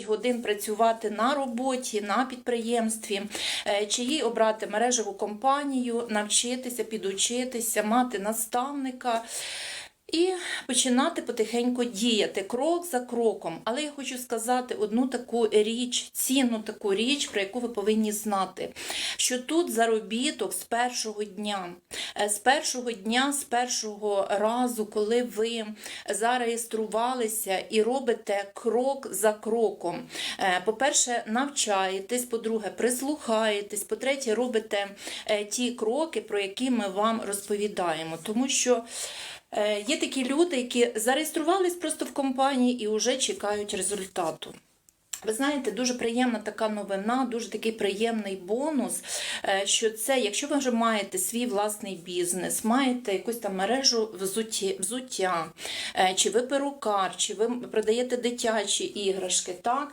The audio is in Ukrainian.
годин працювати на роботі, на підприємстві, чиї чи їй обрати мережеву компанію, навчитися, підучитися, мати наставника. І починати потихеньку діяти крок за кроком. Але я хочу сказати одну таку річ, цінну таку річ, про яку ви повинні знати, що тут заробіток з першого дня, Е, з першого дня, з першого разу, коли ви зареєструвалися і робите крок за кроком. Е, По-перше, навчаєтесь, по-друге, прислухаєтесь, по-третє, робите е, ті кроки, про які ми вам розповідаємо. Тому що Є такі люди, які зареєструвались просто в компанії і вже чекають результату. Ви знаєте, дуже приємна така новина, дуже такий приємний бонус. е, Що це, якщо ви вже маєте свій власний бізнес, маєте якусь там мережу взуття е, чи ви перукар, чи ви продаєте дитячі іграшки, так